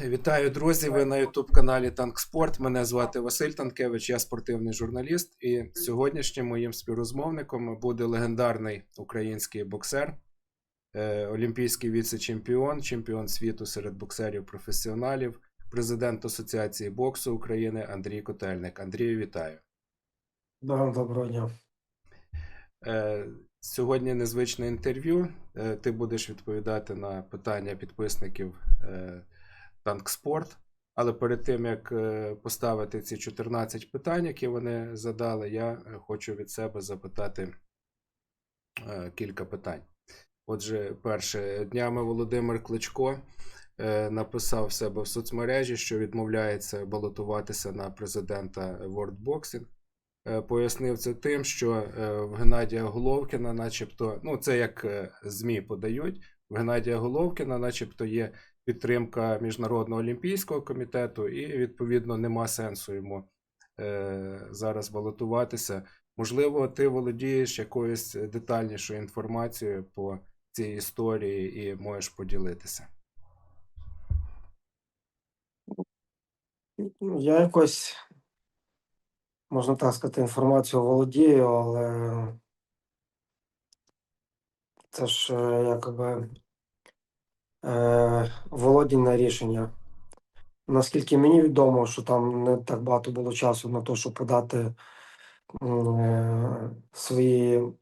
Вітаю, друзі! Ви на Ютуб-каналі Танкспорт. Мене звати Василь Танкевич, я спортивний журналіст. І сьогоднішнім моїм співрозмовником буде легендарний український боксер, е, олімпійський віце-чемпіон, чемпіон світу серед боксерів-професіоналів, президент Асоціації боксу України Андрій Котельник. Андрію, вітаю! Доброго дня. Е, Сьогодні незвичне інтерв'ю. Е, Ти будеш відповідати на питання підписників е, Танкспорт. Але перед тим як е, поставити ці 14 питань, які вони задали, я е, хочу від себе запитати е, кілька питань. Отже, перше, днями Володимир Кличко написав в себе в соцмережі, що відмовляється балотуватися на президента. Е, Пояснив це тим, що в Геннадія Головкіна, начебто, ну це як ЗМІ подають, в Геннадія Головкіна, начебто, є підтримка Міжнародного олімпійського комітету, і відповідно нема сенсу йому е, зараз балотуватися. Можливо, ти володієш якоюсь детальнішою інформацією по цій історії і можеш поділитися. Ну, Я якось, можна так сказати, інформацію володію, але це ж е, якби володіне рішення. Наскільки мені відомо, що там не так багато було часу на те, щоб подати е, свої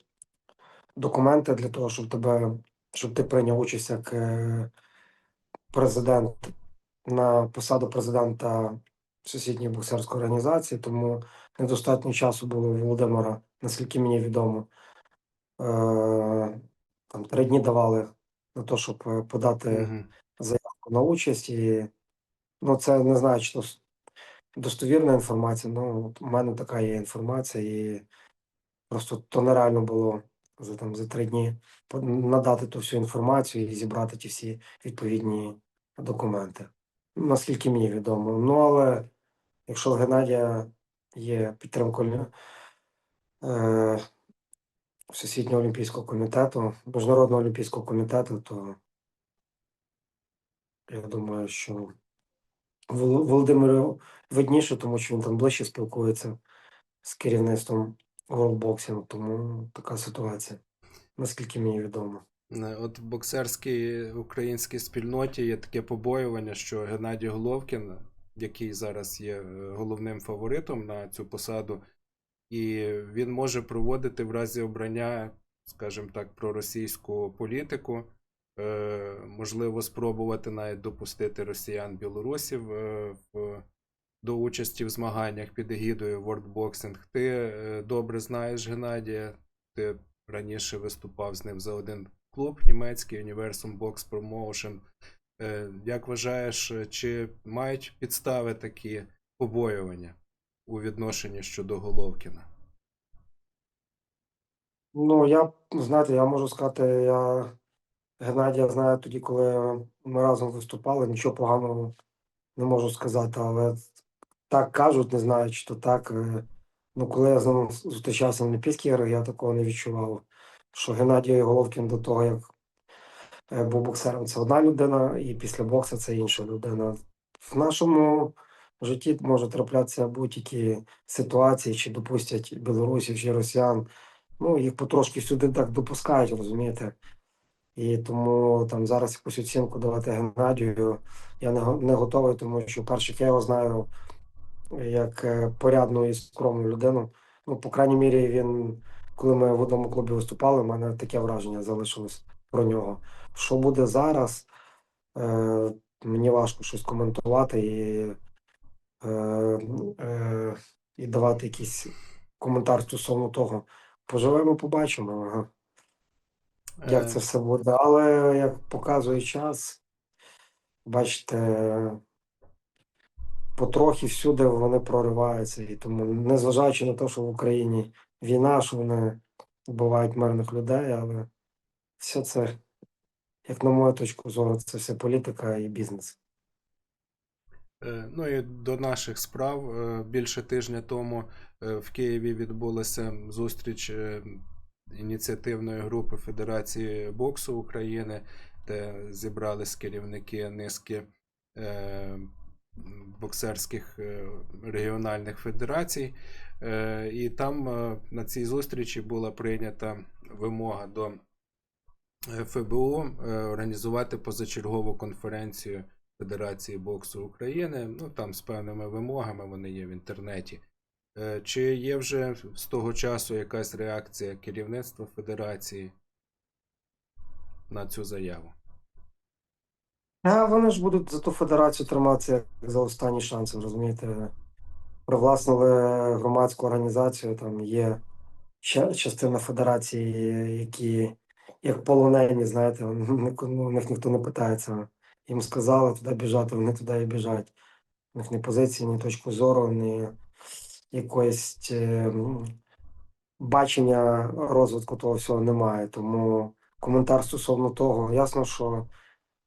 документи для того, щоб тебе, щоб ти прийняв участь як е, президент на посаду президента Всесвітньої боксерської організації, тому недостатньо часу було у Володимира, наскільки мені відомо. Е, Там три дні давали на те, щоб е, подати Мгм. заявку на участь. І ну, це не знаю, чи то достовірна інформація. Ну, от у мене така є інформація, і просто то нереально було за там за три дні надати ту всю інформацію і зібрати ті всі відповідні документи. Наскільки мені відомо. Ну, але якщо в Геннадія є підтримка е, Всесвітнього олімпійського комітету, Міжнародного олімпійського комітету, то я думаю, що Вол- Володимиру видніше, тому що він там ближче спілкується з керівництвом World Boxing, тому така ситуація, наскільки мені відомо. От в боксерській українській спільноті є таке побоювання, що Геннадій Головкін, який зараз є е, головним фаворитом на цю посаду, і він може проводити в разі обрання, скажімо так, проросійську політику, е, можливо, спробувати навіть допустити росіян білорусів е, до участі в змаганнях під егідою World Boxing. Ти е, добре знаєш Геннадія, ти раніше виступав з ним за один клуб німецький Universum Box Promotion. Як вважаєш, чи мають підстави такі побоювання у відношенні щодо Головкіна? Ну, я, знаєте, я можу сказати, я Геннадія знаю тоді, коли ми разом виступали, нічого поганого не можу сказати, але так кажуть, не знаю, чи то так. е, Ну, коли я з ним зустрічався на Олімпійських іграх, я такого не відчував. Що Геннадій Головкін до того, як е, був боксером, це одна людина, і після бокса це інша людина. В нашому житті може траплятися будь-які ситуації, чи допустять білорусів, чи росіян. Ну, їх потрошки сюди так допускають, розумієте? І тому там зараз якусь оцінку давати Геннадію я не, не готовий, тому що перше, я його знаю як е, порядну і скромну людину. Ну, по крайній мірі, він, коли ми в одному клубі виступали, в мене таке враження залишилось про нього. Що буде зараз, е, мені важко щось коментувати і, е, е, і давати якийсь коментар стосовно того. Поживемо, побачимо, ага, Е, як це все буде. Але як показує час, бачите, потрохи всюди вони прориваються. І тому, незважаючи на те, що в Україні війна, що вони вбивають мирних людей, але все це, як на мою точку зору, це все політика і бізнес. Е, Ну і до наших справ. Е, Більше тижня тому е, в Києві відбулася зустріч ініціативної групи Федерації боксу України, де зібрались керівники низки боксерських регіональних федерацій. І там на цій зустрічі була прийнята вимога до ФБУ організувати позачергову конференцію Федерації боксу України. Ну там з певними вимогами вони є в інтернеті. Е, Чи є вже з того часу якась реакція керівництва Федерації на цю заяву? А вони ж будуть за ту федерацію триматися як за останні шанси, розумієте? Привласнили громадську організацію, там є частина федерації, які як полонені, знаєте, ні- ну, у них ніхто не питається. Їм сказали туди біжати, вони туди і біжать. У них ні позиції, ні точки зору, ні якоїсь е, бачення розвитку того всього немає. Тому коментар стосовно того, ясно, що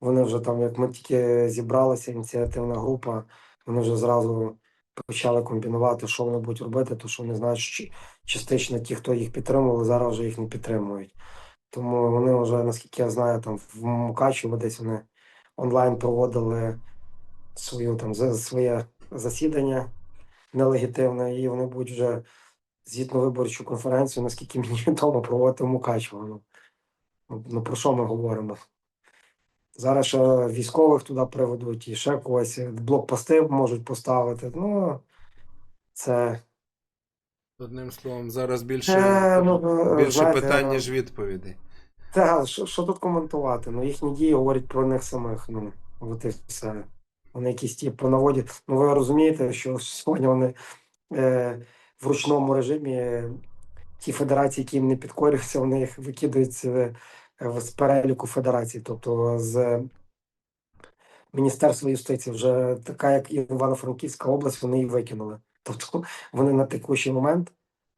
вони вже там, як ми тільки зібралися, ініціативна група, вони вже зразу почали комбінувати, що вони будуть робити, то що вони знають, що частично ті, хто їх підтримували, зараз вже їх не підтримують. Тому вони вже, наскільки я знаю, там в Мукачево десь вони онлайн проводили свою там за- своє засідання нелегітимне, і вони будуть вже звітну виборчу конференцію, наскільки мені відомо, проводити в Мукачево. Ну, ну, ну про що ми говоримо? Зараз ще військових туди приведуть і ще когось блокпости можуть поставити. Ну це Одним словом, зараз більше, Е, ну, е, більше знаєте, питань, е, ніж відповідей. Та, що, що тут коментувати? Ну, їхні дії говорять про них самих. Ну, от і все. Вони якісь ті по наводі. Ну, ви розумієте, що сьогодні вони е, в ручному режимі е, ті федерації, які їм не підкорюються, вони їх викидають е, з переліку федерацій. Тобто з Міністерства юстиції вже така, як і Івано-Франківська область, вони її викинули. Тобто вони на текущий момент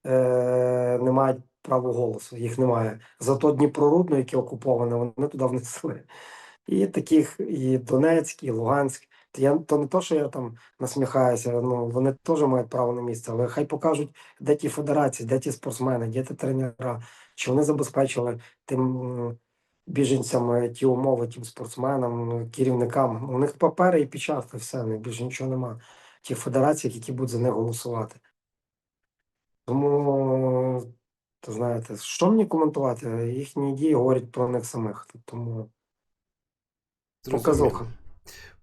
е, не мають права голосу, їх немає. Зато Дніпрорудно, яке окуповане, вони туди внесли. І таких, і Донецьк, і Луганськ. Я то не то, що я там насміхаюся, ну вони теж мають право на місце, але хай покажуть, де ті федерації, де ті спортсмени, де ті тренера, чи вони забезпечили тим біженцям ті умови, тим спортсменам, керівникам. У них папери і печатки, все, більше нічого нема. Ті федерації, які будуть за них голосувати. Тому, то знаєте, що мені коментувати? Їхні дії говорять про них самих. Тому показуха.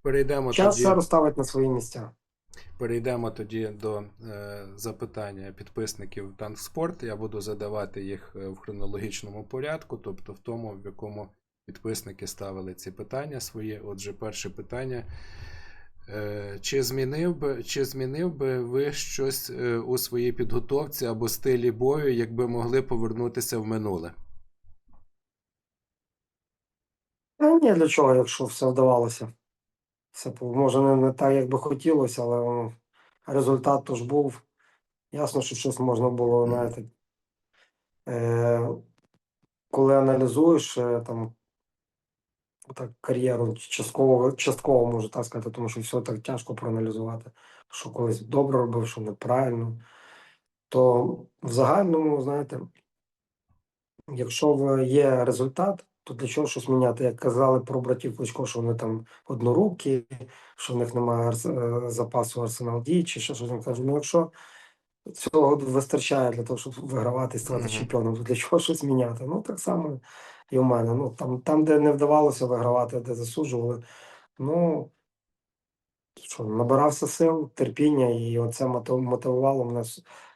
Перейдемо час тоді, все розставить на свої місця. перейдемо тоді до е, запитання підписників Танкспорт. Я буду задавати їх е, в хронологічному порядку, тобто в тому, в якому підписники ставили ці питання свої. Отже, перше питання. Е, Чи змінив би, чи змінив би ви щось е, у своїй підготовці або стилі бою, якби могли повернутися в минуле? А ні, для чого, якщо все вдавалося. Все, по- може, не, не так, як би хотілося, але ну, результат то ж був. Ясно, що щось можна було, знаєте, е, коли аналізуєш е, там так, кар'єру частково, частково можу так сказати, тому що все так тяжко проаналізувати, що колись добре робив, що неправильно. То в загальному, знаєте, якщо є результат, то для чого щось міняти? Як казали про братів Кличко, що вони там однорукі, що в них немає е, запасу арсенал дій, чи що щось кажу. Ну, якщо цього вистачає для того, щоб вигравати і ставати Мгм. чемпіоном, для чого щось міняти? Ну, так само і в мене. Ну, там, там, де не вдавалося вигравати, де засуджували, ну. Що, набирався сил, терпіння, і оце мотивувало мене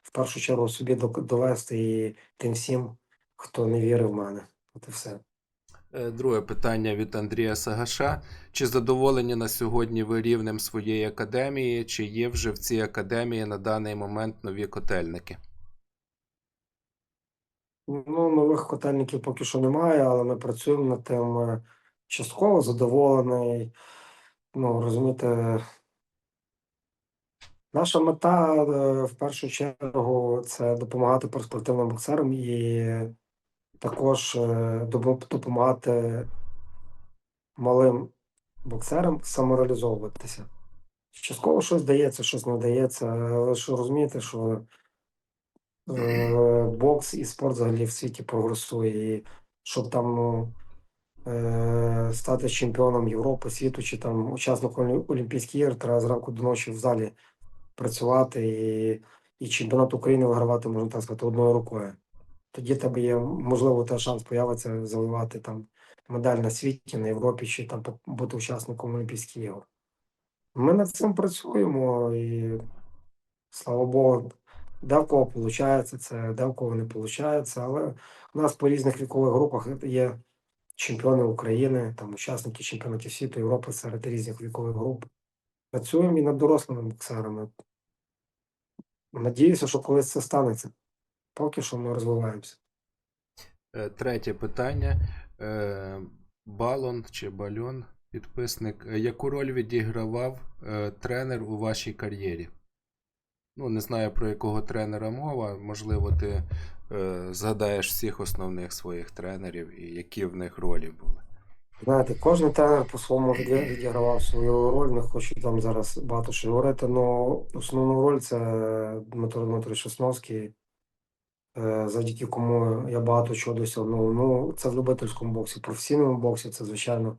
в першу чергу собі довести і тим всім, хто не вірив в мене. От і все. Е, Друге питання від Андрія Сагаша. Чи задоволені на сьогодні ви рівнем своєї академії? Чи є вже в цій академії на даний момент нові котельники? Ну, нових котельників поки що немає, але ми працюємо над тим е, частково задоволений. Ну, розумієте, наша мета е, в першу чергу це допомагати перспективним боксерам і також е, допомагати малим боксерам самореалізовуватися. Частково щось дається, щось не дається. Але ж розумієте, що е, бокс і спорт взагалі в світі прогресує. І щоб там ну, е, стати чемпіоном Європи, світу чи там учасником Олімпійських ігор, треба зранку до ночі в залі працювати і, і чемпіонат України вигравати, можна так сказати, одною рукою. Тоді тебе є, можливо, та шанс появиться завоювати там медаль на світі, на Європі, чи там бути учасником Олімпійських ігор. Ми над цим працюємо і слава Богу, де в кого виходить це, де в кого не виходить. Але у нас по різних вікових групах є чемпіони України, там учасники чемпіонатів світу, Європи серед різних вікових груп. Працюємо і над дорослими боксерами. Надіюся, що колись це станеться. Поки що ми розвиваємося. Е, Третє питання. Е, Балон чи бальон, підписник. Е, Яку роль відігравав тренер у вашій кар'єрі? Ну, не знаю про якого тренера мова. Можливо, ти згадаєш всіх основних своїх тренерів і які в них ролі були. Знаєте, кожен тренер по-своєму відігравав свою роль, не хочу там зараз багато що говорити, але основну роль це Дмитро Дмитрович Сосновський, завдяки кому я багато чого досягнув. Ну, це в любительському боксі, в професійному боксі, це, звичайно,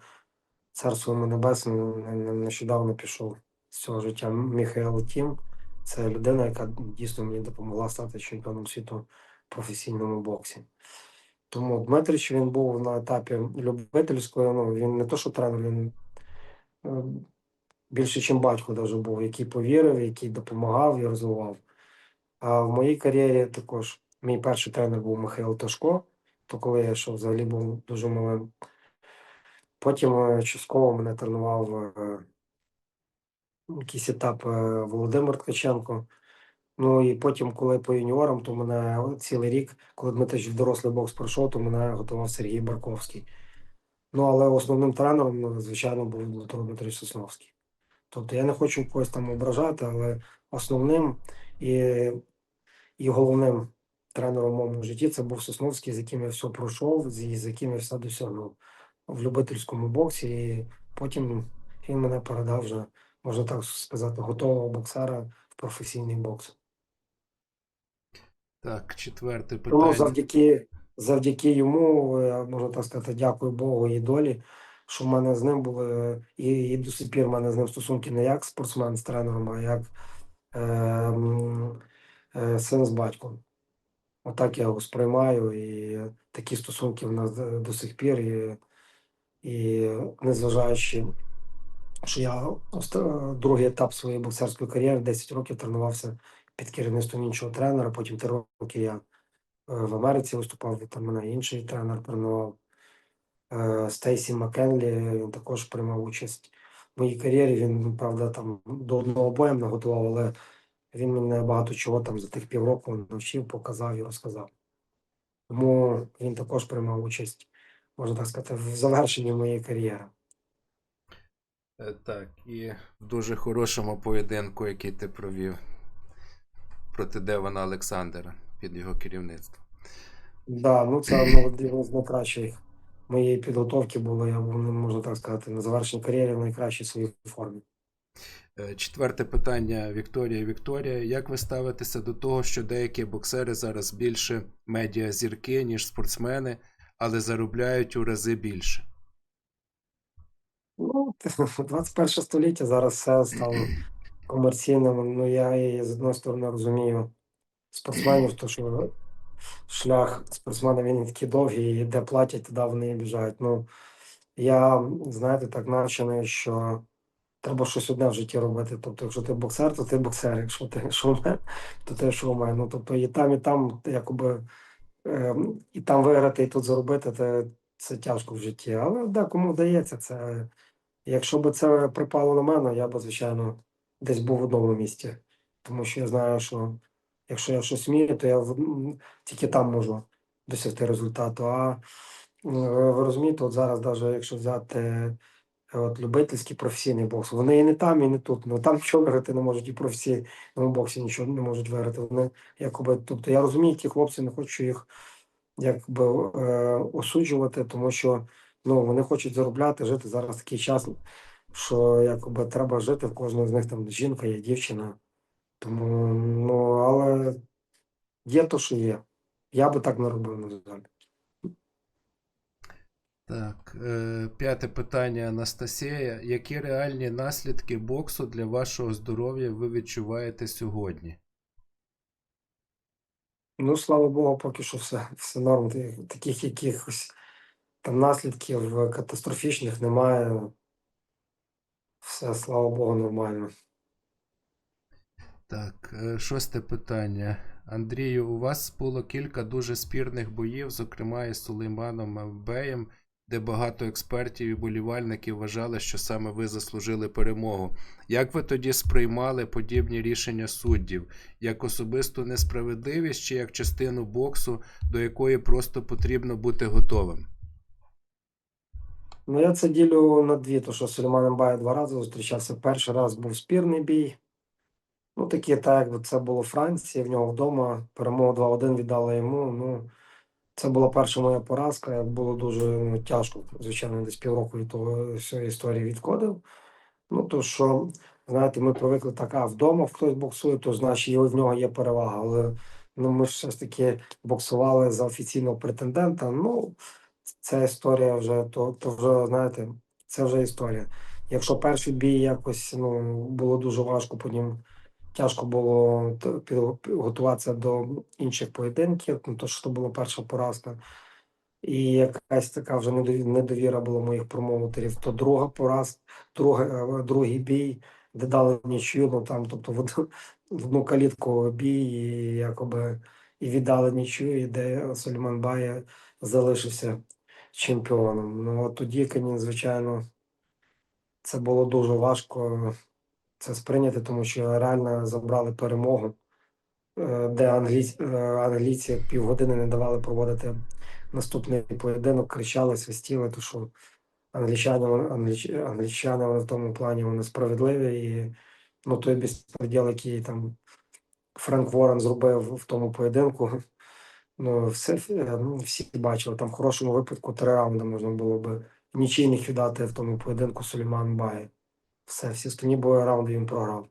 царство небесне, не- не- нещодавно пішов з цього життя Міхайл Тім. Це людина, яка дійсно мені допомогла стати чемпіоном світу в професійному боксі. Тому Дмитрич він був на етапі любительської, ну він не то, що тренер, він е, більше, ніж батько даже був, який повірив, який допомагав і розвивав. А в моїй кар'єрі також мій перший тренер був Михайло Ташко, то коли я ще взагалі був дуже малим. Потім е, частково мене тренував е, якийсь етап е, Володимир Ткаченко. Ну і потім, коли по юніорам, то мене цілий рік, коли Дмитрич в дорослий бокс пройшов, то мене готував Сергій Барковський. Ну, але основним тренером, звичайно, був Дмитро Дмитрич Сосновський. Тобто я не хочу когось там ображати, але основним і, і головним тренером в моєму житті це був Сосновський, з яким я все пройшов, з, яким я все досягнув в любительському боксі. І потім він мене передав вже, можна так сказати, готового боксера в професійний бокс. Так, четверте Тому питання. завдяки, завдяки йому, я можу так сказати, дякую Богу і долі, що в мене з ним були, і, і до сих пір в мене з ним стосунки не як спортсмен з тренером, а як е, е, син з батьком. Отак я його сприймаю, і такі стосунки в нас до, до сих пір. І, і незважаючи, що я другий етап своєї боксерської кар'єри, 10 років тренувався під керівництвом іншого тренера, потім 3 роки я е, в Америці виступав, там мене інший тренер тренував. Е, Стейсі Маккенлі, він також приймав участь в моїй кар'єрі. Він, правда, там до одного бою мене готував, але він мене багато чого там за тих півроку навчив, показав і розказав. Тому він також приймав участь, можна так сказати, в завершенні моєї кар'єри. Е, Так, і в дуже хорошому поєдинку, який ти провів проти Девана Олександра під його керівництвом. Да, ну це один з найкращих моєї підготовки було. Я був, ну, можна так сказати, на завершенні кар'єри в найкращій своїй формі. Е, Четверте питання Вікторія. Вікторія, як ви ставитеся до того, що деякі боксери зараз більше медіазірки, ніж спортсмени, але заробляють у рази більше? Ну, 21 століття зараз все стало комерційним. Ну, я і з одної сторони розумію спортсменів, то що шлях спортсмена він такий довгий, і де платять, туди вони і біжають. Ну, я, знаєте, так навчений, що треба щось одне в житті робити. Тобто, якщо ти боксер, то ти боксер. Якщо ти шоумен, то ти шоумен. Ну, тобто і там, і там, якоби ем, і там виграти, і тут заробити, це, це тяжко в житті. Але да, кому вдається, це. Якщо б це припало на мене, я б, звичайно, десь був в одному місці. Тому що я знаю, що якщо я щось вмію, то я тільки там можу досягти результату. А ви розумієте, от зараз, навіть якщо взяти е, от, любительський професійний бокс, вони і не там, і не тут. Ну там нічого виграти не можуть, і професійному боксі нічого не можуть виграти. Вони якоби, тобто я розумію, ті хлопці не хочу їх якби е, осуджувати, тому що ну, вони хочуть заробляти, жити зараз такий час, що якби треба жити, в кожного з них там жінка є, дівчина. Тому, ну, але є то, що є. Я би так не робив, на жаль. Так, е, п'яте питання, Анастасія. Які реальні наслідки боксу для вашого здоров'я ви відчуваєте сьогодні? Ну, слава Богу, поки що все, все норм. Таких якихось там наслідків е, катастрофічних немає. Все, слава Богу, нормально. Так, е, шосте питання. Андрію, у вас було кілька дуже спірних боїв, зокрема із Сулейманом Мавбеєм, де багато експертів і болівальників вважали, що саме ви заслужили перемогу. Як ви тоді сприймали подібні рішення суддів? Як особисту несправедливість чи як частину боксу, до якої просто потрібно бути готовим? Ну, я це ділю на дві, то що Сулейман Мбай два рази зустрічався. Перший раз був спірний бій. Ну, такі, так, якби це було Франції, в нього вдома. Перемогу 2-1 віддали йому. Ну, це була перша моя поразка. Було дуже ну, тяжко. Звичайно, десь півроку від того всієї історії відходив. Ну, то що, знаєте, ми привикли так, а вдома хтось боксує, то значить в нього є перевага. Але ну, ми ж все ж таки боксували за офіційного претендента. Ну, ця історія вже, то, то вже, знаєте, це вже історія. Якщо перший бій якось ну, було дуже важко, потім тяжко було підготуватися до інших поєдинків, ну, то що це була перша поразка. І якась така вже недовіра була моїх промоутерів. То друга поразка, друга, е, другий бій, де дали нічию, ну там, тобто в одну, в одну калітку бій, і якоби і віддали нічию, і де Сульман Бая залишився чемпіоном. Ну от тоді, звичайно, це було дуже важко це сприйняти, тому що реально забрали перемогу, е, де англійці, англійці півгодини не давали проводити наступний поєдинок, кричали, свистіли, то що англічани, англіч, англічани в тому плані вони справедливі і ну той безпреділ, який там Френк Ворен зробив в тому поєдинку. Ну, все, е, ну, всі бачили, там в хорошому випадку три раунди можна було би нічийних віддати в тому поєдинку Сулейман Бай. Все, всі останні бої раунди він програв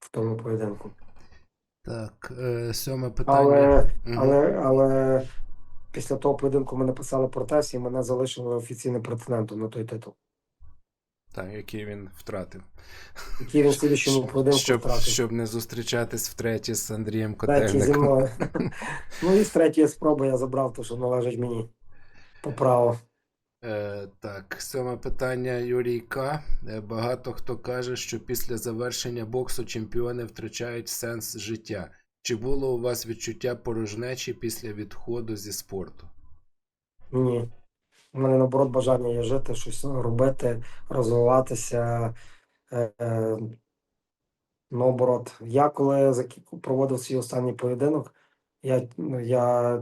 в тому поєдинку. Так, е, сьоме питання. Але, Мгм. але, але після того поєдинку ми написали протест і мене залишили офіційним претендентом на той титул. Так, який він втратив. Який він в слідчому поєдинку Щоб, втратив. щоб не зустрічатись втретє з Андрієм Котельником. ну і з третьої спроби я забрав те, що належить мені по праву. Е, так, сьоме питання Юрій К. Е, Багато хто каже, що після завершення боксу чемпіони втрачають сенс життя. Чи було у вас відчуття порожнечі після відходу зі спорту? Ні. У мене наоборот бажання є жити, щось робити, розвиватися. Е, е, наоборот, я коли проводив свій останній поєдинок, я, я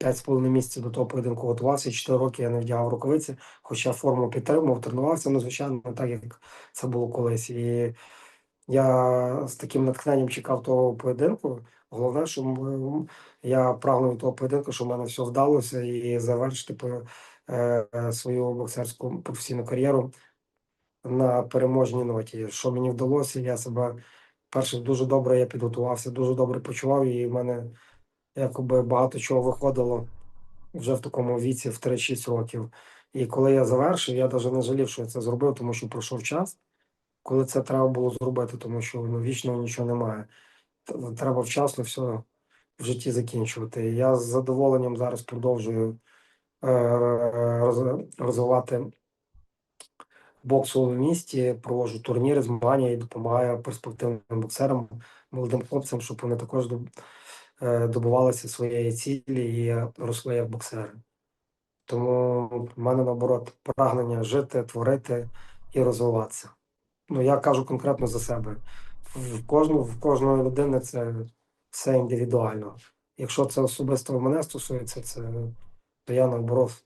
5,5 місяців до того поєдинку готувався, і 4 роки я не вдягав рукавиці, хоча форму підтримував, тренувався, ну, звичайно, так, як це було колись. І я з таким натхненням чекав того поєдинку. Головне, що я прагнув того поєдинку, що в мене все вдалося, і завершити е, е, свою боксерську професійну кар'єру на переможній ноті. Що мені вдалося, я себе перше дуже добре я підготувався, дуже добре почував, і в мене якоби багато чого виходило вже в такому віці, в 3-6 років. І коли я завершив, я навіть не жалів, що я це зробив, тому що пройшов час, коли це треба було зробити, тому що ну, вічного нічого немає. Треба вчасно все в житті закінчувати. Я з задоволенням зараз продовжую е, розвивати бокс у місті, проводжу турніри, змагання і допомагаю перспективним боксерам, молодим хлопцям, щоб вони також добувалися своєї цілі і росли як боксери. Тому в мене наоборот прагнення жити, творити і розвиватися. Ну, я кажу конкретно за себе. В кожну, в кожної людини це все індивідуально. Якщо це особисто мене стосується, це то я наоборот.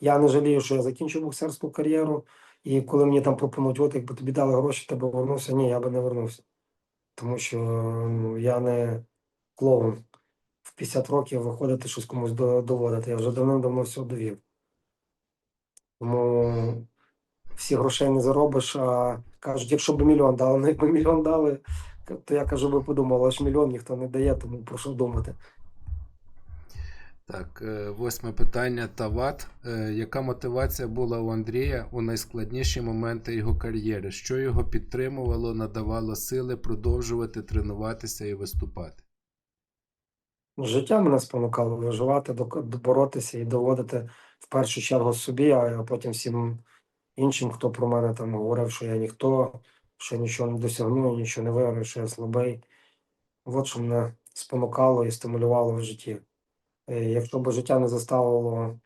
Я не жалію, що я закінчив боксерську кар'єру, і коли мені там пропонують, от якби тобі дали гроші, ти б вернувся, ні, я би не вернувся. Тому що ну, я не клоун. В 50 років виходити щось комусь доводити. Я вже давним-давно все довів. Тому всі грошей не заробиш, а кажуть, якщо б мільйон дали, ну якби мільйон дали, то я кажу, би подумав, але ж мільйон ніхто не дає, тому про що думати. Так, е, восьме питання. Тават. Е, Яка мотивація була у Андрія у найскладніші моменти його кар'єри? Що його підтримувало, надавало сили продовжувати тренуватися і виступати? Життя мене спонукало виживати, боротися і доводити в першу чергу собі, а потім всім іншим, хто про мене там говорив, що я ніхто, що нічого не досягну, нічого не виграю, що я слабий. От що мене спонукало і стимулювало в житті. Е, Якщо б життя не заставило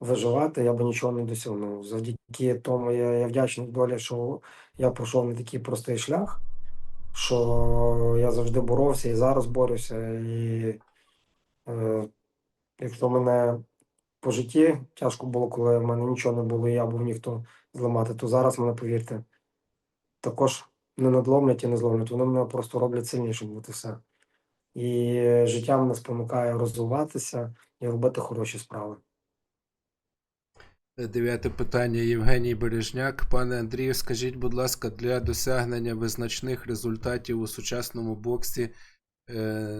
виживати, я б нічого не досягнув. Завдяки тому я, я вдячний долі, що я пройшов не такий простий шлях, що я завжди боровся і зараз борюся. І якщо мене по житті тяжко було, коли в мене нічого не було, і я був ніхто зламати, то зараз мене, повірте, також не надломлять і не зломлять. Вони мене просто роблять сильнішим, і все. І життя мене спонукає розвиватися і робити хороші справи. Е, Дев'яте питання. Євгеній Бережняк. Пане Андрію, скажіть, будь ласка, для досягнення визначних результатів у сучасному боксі е,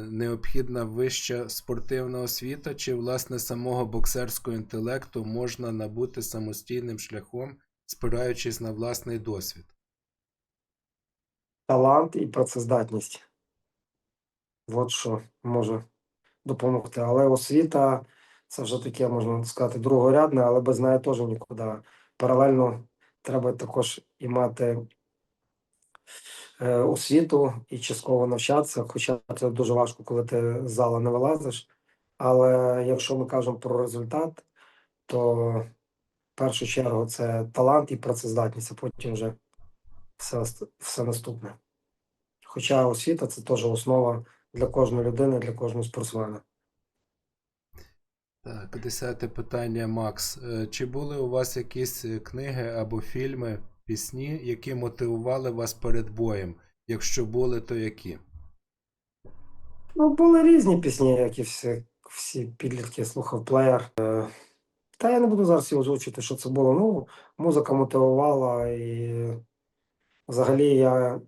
необхідна вища спортивна освіта, чи власне самого боксерського інтелекту можна набути самостійним шляхом, спираючись на власний досвід? талант і працездатність. От що може допомогти. Але освіта це вже таке, можна сказати, другорядне, але без неї теж нікуди. Паралельно треба також і мати е, освіту і частково навчатися, хоча це дуже важко, коли ти з зала не вилазиш. Але якщо ми кажемо про результат, то в першу чергу це талант і працездатність, а потім вже все, все наступне. Хоча освіта це теж основа для кожної людини, для кожного спортсмена. Так, десяте питання, Макс. Е, Чи були у вас якісь е, книги або фільми, пісні, які мотивували вас перед боєм? Якщо були, то які? Ну, були різні пісні, як і всі, всі підлітки слухав плеєр. Е, Та я не буду зараз озвучити, що це було. Ну, музика мотивувала і взагалі я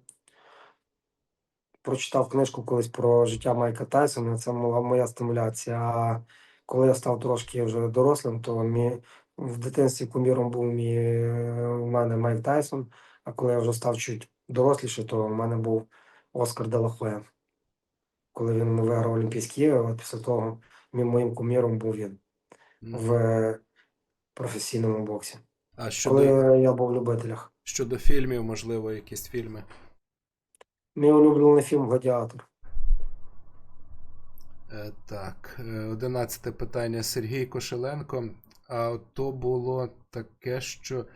прочитав книжку колись про життя Майка Тайсона. Це була моя стимуляція. А коли я став трошки вже дорослим, то мій, в дитинстві куміром був мій е, у мене Майк Тайсон. А коли я вже став чуть доросліше, то в мене був Оскар Делахоя. Коли він виграв Олімпійські ігри, після того моїм куміром був він в е, професійному боксі. А Коли я був в любителях. щодо фільмів, можливо, якісь фільми? Мій улюблений фільм Гладіатор. Е, Так, е, одинадцяте питання Сергій Кошеленко. А то було таке, що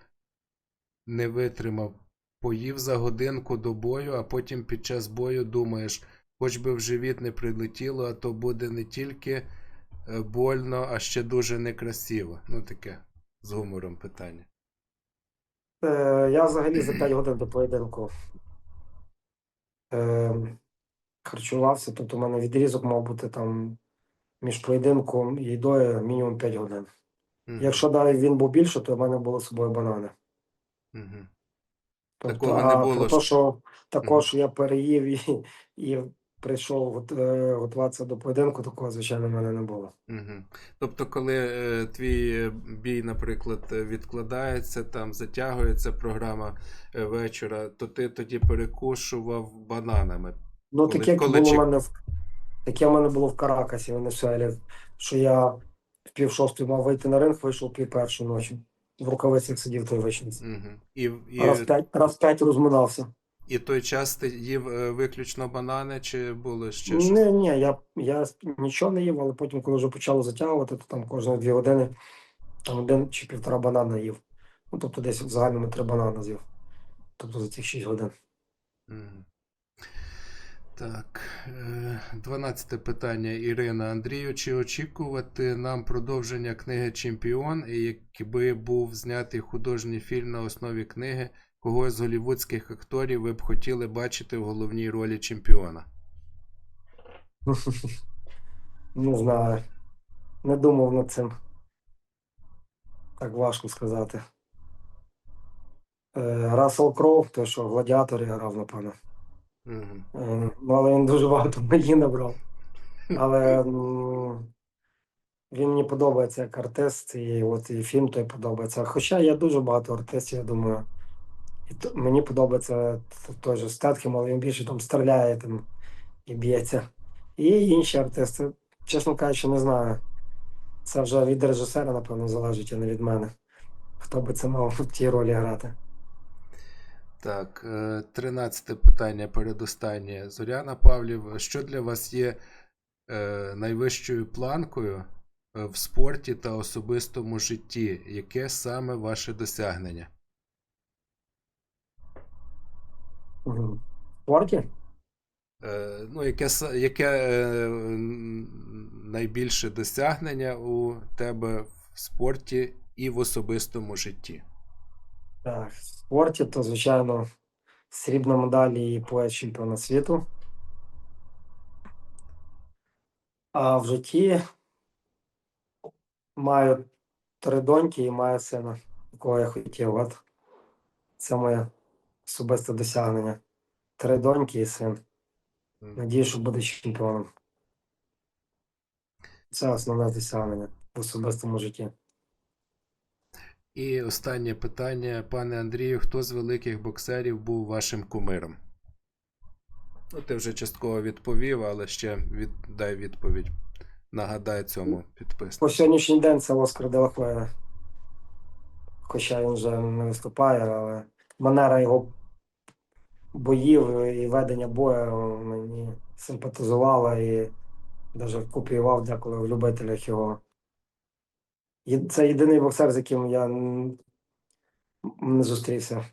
не витримав. Поїв за годинку до бою, а потім під час бою думаєш, хоч би в живіт не прилетіло, а то буде не тільки е, больно, а ще дуже некрасиво. Ну, таке з гумором питання. Е, я взагалі за 5 годин до поєдинку е, харчувався. Тобто у мене відрізок мав бути там між поєдинком і їдою мінімум 5 годин. Мгм, Якщо навіть він був більше, то в мене були з собою банани. мгм. Тобто, Такого не було, про що- те, що також я переїв і, і прийшов е, готуватися до поєдинку, такого, звичайно, в мене не було. Мгм. Тобто, коли е, твій е, бій, наприклад, відкладається, там затягується програма е, вечора, то ти тоді перекушував бананами. Ну, Коли- таке коли було в мене в таке в мене було в Каракасі, Венесуелі, що я в пів шостої мав вийти на ринг, вийшов пів першої ночі. В рукавицях сидів той вечниці. Мгм. І, і, Раз п'ять, раз п'ять розминався. і той час ти їв е, виключно банани, чи було ще щось? Ні, ні, я, я нічого не їв, але потім, коли вже почало затягувати, то там кожні дві години там один чи півтора банана їв. Ну, тобто десь в загальному три банани з'їв. Тобто за цих шість годин. Мгм. Так, е, дванадцяте питання Ірина Андрію. Чи очікувати нам продовження книги Чемпіон, якби був знятий художній фільм на основі книги, кого з голівудських акторів ви б хотіли бачити в головній ролі чемпіона? Не знаю. Не думав над цим. Так важко сказати. Е, Рассел Кроу, той, що в гладіаторі грав, напевно. Е, Ну, але він дуже багато мені набрав. Але ну, він мені подобається як артист, і от і фільм той подобається. Хоча є дуже багато артистів, я думаю. І то, мені подобається той же Стетхем, але він більше там стріляє там і б'ється. І інші артисти, чесно кажучи, не знаю. Це вже від режисера, напевно, залежить, а не від мене. Хто би це мав в тій ролі грати. Так, е, тринадцяте питання передостаннє. Зоряна Павлів, що для вас є е, найвищою планкою е, в спорті та особистому житті? Яке саме ваше досягнення? В спорті? Е, ну, яке, яке е, найбільше досягнення у тебе в спорті і в особистому житті? Так, спорті, то, звичайно, срібна медаль і пояс чемпіона світу. А в житті маю три доньки і маю сина, якого я хотів. От це моє особисте досягнення. Три доньки і син. Надію, що буде чемпіоном. Це основне досягнення в особистому житті. І останнє питання, пане Андрію, хто з великих боксерів був вашим кумиром? Ну, ти вже частково відповів, але ще від... дай відповідь. Нагадай цьому По підписнику. сьогоднішній день це Оскар Делахоя. Хоча він вже не виступає, але манера його боїв і ведення бою мені симпатизувала і навіть копіював деколи в любителях його. Це єдиний боксер, з яким я не зустрівся.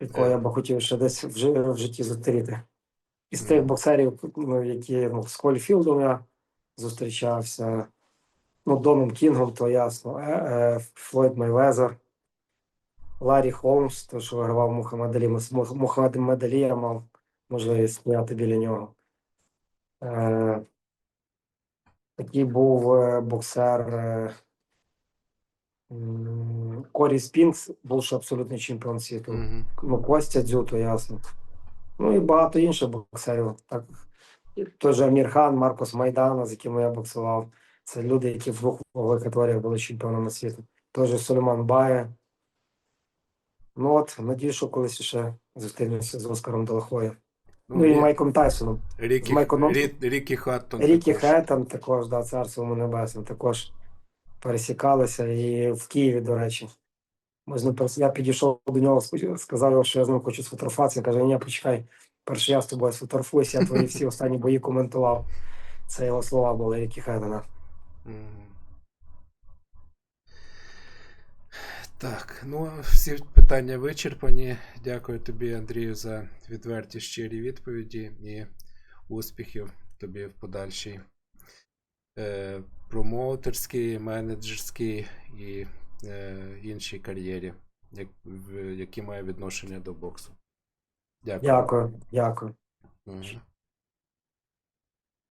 Якого я би хотів ще десь в, жи- в житті зустріти. Із тих боксерів, ну, які ну, з Коліфілдом я зустрічався, ну, Доном Кінгом, то ясно, е, е, Флойд Мейвезер, Ларі Холмс, то, що вигравав Мухаммед Алі, Мус- Мухаммед Алі, я мав можливість стояти біля нього. Е, такий був е, боксер е, Корі Спінкс, бувший абсолютний чемпіон світу. Мгм. Ну, Костя Дзюто, ясно. Ну і багато інших боксерів. Так. Той же Амір Хан, Маркос Майдана, з якими я боксував. Це люди, які в двох категоріях були чемпіонами світу. Той же Сулейман Бає. Ну от, надію, що колись ще зустрінемося з Оскаром Делахоєм. Ну, і Майком Тайсоном. Рікі, з Майком- Рі, Рікі Хаттон. Рікі також. Хеттон також, да, царство йому небесне, також пересікалися і в Києві, до речі. Перес- я підійшов до нього, сказав його, що я з ним хочу сфотографуватися. Він каже, ні, почекай, перше я з тобою сфотографуюся, я твої всі останні бої коментував. Це його слова були, Рікі Хеттона. Так, ну всі питання вичерпані. Дякую тобі, Андрію, за відверті щирі відповіді і успіхів тобі в подальшій е, промоутерській, менеджерській і е, іншій кар'єрі, як, які має відношення до боксу. Дякую. Дякую, дякую. Мгм.